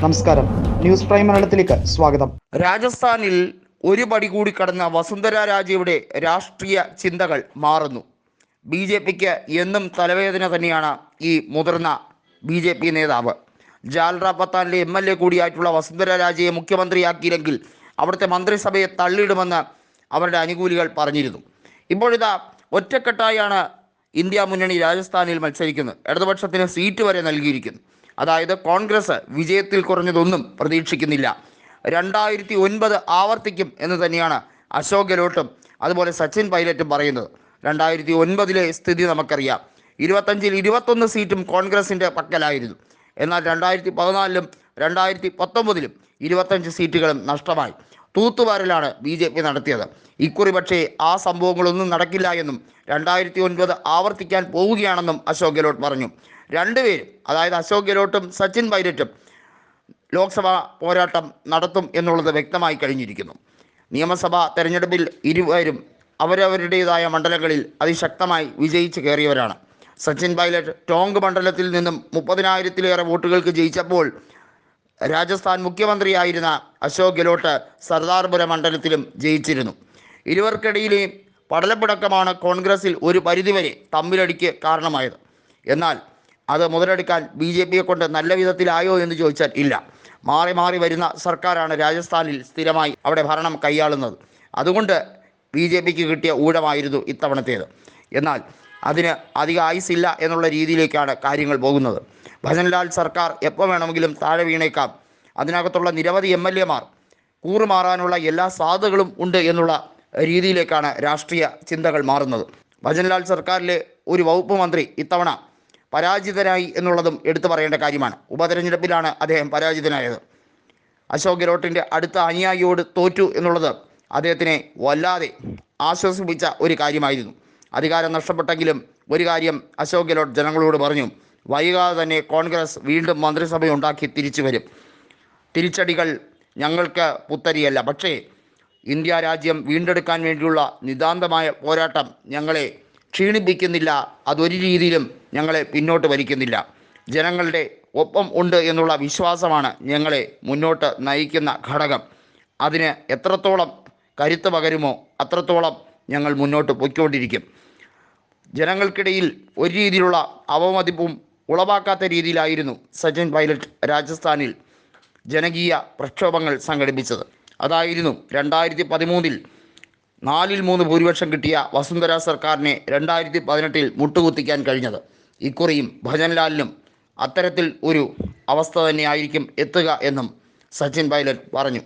നമസ്കാരം. News prime മലയാളത്തിലേക്ക് സ്വാഗതം. രാജസ്ഥാനിൽ ഒരു പടി കൂടി കടന്ന വസുന്ധര രാജയുടെ രാഷ്ട്രീയ ചിന്തകൾ മാറുന്നു. ബി ജെ പിക്ക് എന്നും തലവേദന തന്നെയാണ് ഈ മുതിർന്ന ബി ജെ പി നേതാവ്. ജാൽറ പത്താനിലെ എം എൽ എ കൂടിയായിട്ടുള്ള വസുന്ധര രാജയെ മുഖ്യമന്ത്രിയാക്കിയില്ലെങ്കിൽ അവിടുത്തെ മന്ത്രിസഭയെ തള്ളിയിടുമെന്ന് അവരുടെ അനുകൂലികൾ പറഞ്ഞിരുന്നു. ഇപ്പോഴിതാ ഒറ്റക്കെട്ടായാണ് ഇന്ത്യ മുന്നണി രാജസ്ഥാനിൽ മത്സരിക്കുന്നത്. ഇടതുപക്ഷത്തിന് സീറ്റ് വരെ നൽകിയിരിക്കുന്നു. അതായത് കോൺഗ്രസ് വിജയത്തിൽ കുറഞ്ഞതൊന്നും പ്രതീക്ഷിക്കുന്നില്ല. രണ്ടായിരത്തി ഒൻപത് ആവർത്തിക്കും എന്ന് തന്നെയാണ് അശോക് ഗെലോട്ടും അതുപോലെ സച്ചിൻ പൈലറ്റും പറയുന്നത്. രണ്ടായിരത്തി ഒൻപതിലെ സ്ഥിതി നമുക്കറിയാം. ഇരുപത്തഞ്ചിൽ ഇരുപത്തൊന്ന് സീറ്റും കോൺഗ്രസിന്റെ പക്കലായിരുന്നു. എന്നാൽ രണ്ടായിരത്തി പതിനാലിലും രണ്ടായിരത്തി പത്തൊമ്പതിലും ഇരുപത്തഞ്ച് സീറ്റുകളും നഷ്ടമായി. തൂത്തുവാരലാണ് ബി ജെ പി നടത്തിയത്. ഇക്കുറി പക്ഷേ ആ സംഭവങ്ങളൊന്നും നടക്കില്ല എന്നും രണ്ടായിരത്തി ഒൻപത് ആവർത്തിക്കാൻ പോവുകയാണെന്നും അശോക് ഗെലോട്ട് പറഞ്ഞു. രണ്ടുപേരും അതായത് അശോക് ഗെലോട്ടും സച്ചിൻ പൈലറ്റും ലോക്സഭാ പോരാട്ടം നടത്തും എന്നുള്ളത് വ്യക്തമായി കഴിഞ്ഞിരിക്കുന്നു. നിയമസഭാ തെരഞ്ഞെടുപ്പിൽ ഇരുവരും അവരവരുടേതായ മണ്ഡലങ്ങളിൽ അതിശക്തമായി വിജയിച്ച് കയറിയവരാണ്. സച്ചിൻ പൈലറ്റ് ടോങ്ക് മണ്ഡലത്തിൽ നിന്നും മുപ്പതിനായിരത്തിലേറെ വോട്ടുകൾക്ക് ജയിച്ചപ്പോൾ രാജസ്ഥാൻ മുഖ്യമന്ത്രിയായിരുന്ന അശോക് ഗെലോട്ട് സർദാർപുര മണ്ഡലത്തിലും ജയിച്ചിരുന്നു. ഇരുവർക്കിടയിലെ പടലപ്പിടക്കമാണ് കോൺഗ്രസിൽ ഒരു പരിധിവരെ തമ്മിലടിക്ക് കാരണമായത്. എന്നാൽ അത് മുതലെടുക്കാൻ ബി ജെ പിയെ കൊണ്ട് നല്ല വിധത്തിലായോ എന്ന് ചോദിച്ചാൽ ഇല്ല. മാറി മാറി വരുന്ന സർക്കാരാണ് രാജസ്ഥാനിൽ സ്ഥിരമായി അവിടെ ഭരണം കൈയാളുന്നത്. അതുകൊണ്ട് ബി ജെ പിക്ക് കിട്ടിയ ഊഴമായിരുന്നു ഇത്തവണത്തേത്. എന്നാൽ അതിന് അധിക ആയുസില്ല എന്നുള്ള രീതിയിലേക്കാണ് കാര്യങ്ങൾ പോകുന്നത്. ഭജൻലാൽ സർക്കാർ എപ്പോൾ വേണമെങ്കിലും താഴെ വീണേക്കാം. അതിനകത്തുള്ള നിരവധി എം എൽ എമാർ കൂറുമാറാനുള്ള എല്ലാ സാധ്യതകളും ഉണ്ട് എന്നുള്ള രീതിയിലേക്കാണ് രാഷ്ട്രീയ ചിന്തകൾ മാറുന്നത്. ഭജൻലാൽ സർക്കാരിലെ ഒരു വകുപ്പ് മന്ത്രി ഇത്തവണ പരാജിതനായി എന്നുള്ളതും എടുത്തു പറയേണ്ട കാര്യമാണ്. ഉപതെരഞ്ഞെടുപ്പിലാണ് അദ്ദേഹം പരാജിതനായത്. അശോക് ഗെഹ്ലോട്ടിന്റെ അടുത്ത അനുയായിയോട് തോറ്റു എന്നുള്ളത് അദ്ദേഹത്തിനെ വല്ലാതെ ആശ്വസിപ്പിച്ച ഒരു കാര്യമായിരുന്നു. അധികാരം നഷ്ടപ്പെട്ടെങ്കിലും ഒരു കാര്യം അശോക് ഗെലോട്ട് ജനങ്ങളോട് പറഞ്ഞു. വൈകാതെ തന്നെ കോൺഗ്രസ് വീണ്ടും മന്ത്രിസഭ ഉണ്ടാക്കി തിരിച്ചു വരും. തിരിച്ചടികൾ ഞങ്ങൾക്ക് പുത്തരിയല്ല. പക്ഷേ ഇന്ത്യ രാജ്യം വീണ്ടെടുക്കാൻ വേണ്ടിയുള്ള നിതാന്തമായ പോരാട്ടം ഞങ്ങളെ ക്ഷീണിപ്പിക്കുന്നില്ല. അതൊരു രീതിയിലും ഞങ്ങളെ പിന്നോട്ട് വലിക്കുന്നില്ല. ജനങ്ങളുടെ ഒപ്പം ഉണ്ട് എന്നുള്ള വിശ്വാസമാണ് ഞങ്ങളെ മുന്നോട്ട് നയിക്കുന്ന ഘടകം. അതിന് എത്രത്തോളം കരുത്ത് പകരുമോ അത്രത്തോളം ഞങ്ങൾ മുന്നോട്ട് പൊയ്ക്കൊണ്ടിരിക്കും. ജനങ്ങൾക്കിടയിൽ ഒരു രീതിയിലുള്ള അവമതിപ്പും ഉളവാക്കാത്ത രീതിയിലായിരുന്നു സച്ചിൻ പൈലറ്റ് രാജസ്ഥാനിൽ ജനകീയ പ്രക്ഷോഭങ്ങൾ സംഘടിപ്പിച്ചത്. അതായിരുന്നു രണ്ടായിരത്തി പതിമൂന്നിൽ നാലിൽ മൂന്ന് ഭൂരിപക്ഷം കിട്ടിയ വസുന്ധര സർക്കാരിനെ രണ്ടായിരത്തി പതിനെട്ടിൽ മുട്ടുകുത്തിക്കാൻ കഴിഞ്ഞത്. ഇക്കുറിയും ഭജൻലാലിനും അത്തരത്തിൽ ഒരു അവസ്ഥ തന്നെയായിരിക്കും എത്തുക എന്നും സച്ചിൻ പൈലറ്റ് പറഞ്ഞു.